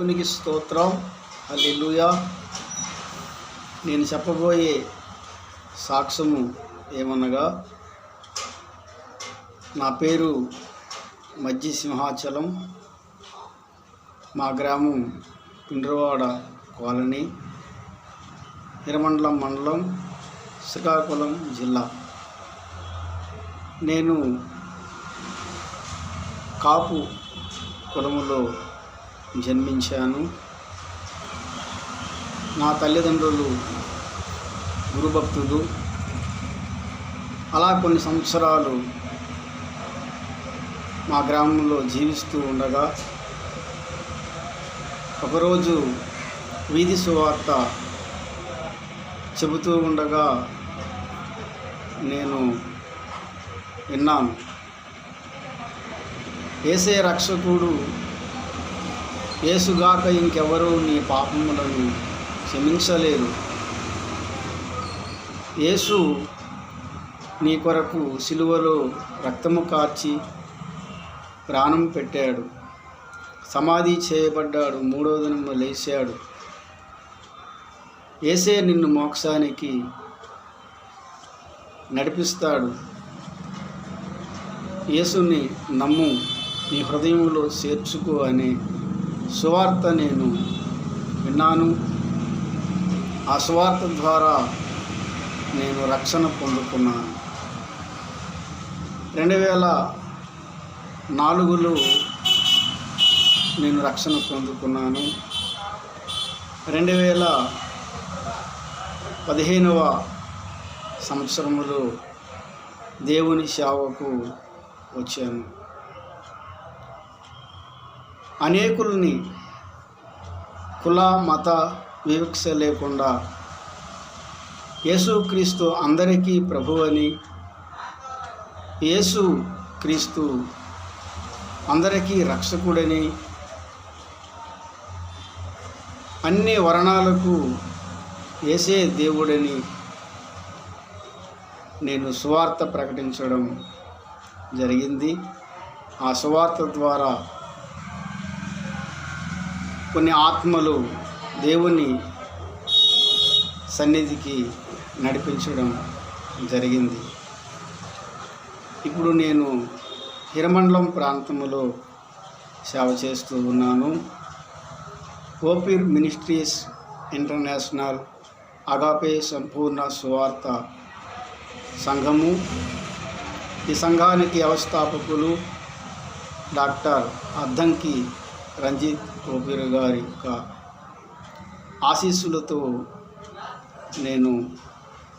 దేవునికి స్తోత్రం. హల్లెలూయా. నేను చెప్పబోయే సాక్ష్యము ఏమనగా నా పేరు మజ్జి సింహాచలం. మా గ్రామం పిండ్రవాడ కాలనీ హిరమండలం మండలం శ్రీకాకుళం జిల్లా. నేను కాపు కులములో జన్మించాను. నా తల్లిదండ్రులు గురుభక్తులు. అలా కొన్ని సంవత్సరాలు మా గ్రామంలో జీవిస్తూ ఉండగా ఒకరోజు వీధి సువార్త చెబుతూ ఉండగా నేను విన్నాను. ఏసే రక్షకుడు ఏసుగాక ఇంకెవరూ నీ పాపములను క్షమించలేరు. యేసు నీ కొరకు సిలువలో రక్తము కార్చి ప్రాణం పెట్టాడు. సమాధి చేయబడ్డాడు. మూడో దినమున లేచాడు. ఏసే నిన్ను మోక్షానికి నడిపిస్తాడు. యేసుని నమ్ము నీ హృదయంలో చేర్చుకో అనే సువార్త నేను విన్నాను. ఆ సువార్త ద్వారా నేను రక్షణ పొందుకున్నాను. రెండు వేల నాలుగులో నేను రక్షణ పొందుకున్నాను. రెండు వేల పదిహేనవ సంవత్సరములో దేవుని సేవకు వచ్చాను. అనేకుల్ని కుల మత వివక్ష లేకుండా యేసుక్రీస్తు అందరికీ ప్రభువని యేసు క్రీస్తు అందరికీ రక్షకుడని అన్ని వర్ణాలకు వేసే దేవుడని నేను సువార్త ప్రకటించడం జరిగింది. ఆ సువార్త ద్వారా కొన్ని ఆత్మలు దేవుని సన్నిధికి నడిపించడం జరిగింది. ఇప్పుడు నేను హిరమండలం ప్రాంతంలో సేవ చేస్తూ ఉన్నాను. ఓపీర్ మినిస్ట్రీస్ ఇంటర్నేషనల్ అగాపే సంపూర్ణ సువార్త సంఘము. ఈ సంఘానికి వ్యవస్థాపకులు డాక్టర్ అద్దంకి రంజిత్ ఓపీర్ గారి యొక్క ఆశీస్సులతో నేను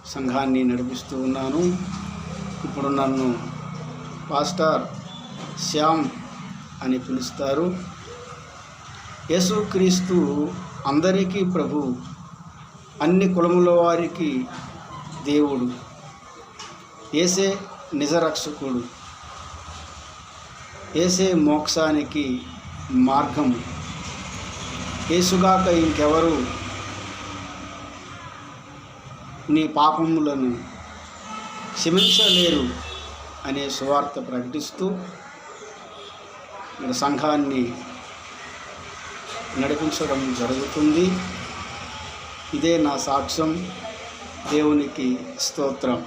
సంఘాన్ని నడిపిస్తూ ఉన్నాను. ఇప్పుడు నన్ను పాస్టర్ శ్యామ్ అని పిలుస్తారు. యేసుక్రీస్తు అందరికీ ప్రభు అన్ని కులముల వారికి దేవుడు ఏసే నిజరక్షకుడు ఏసే మోక్షానికి మార్గము ఏసుగాక ఇంకెవరు నీ పాపములను క్షమించలేరు అనే సువార్త ప్రకటిస్తూ మన సంఘాన్ని నడిపించడం జరుగుతుంది. ఇదే నా సాక్ష్యం. దేవునికి స్తోత్రం.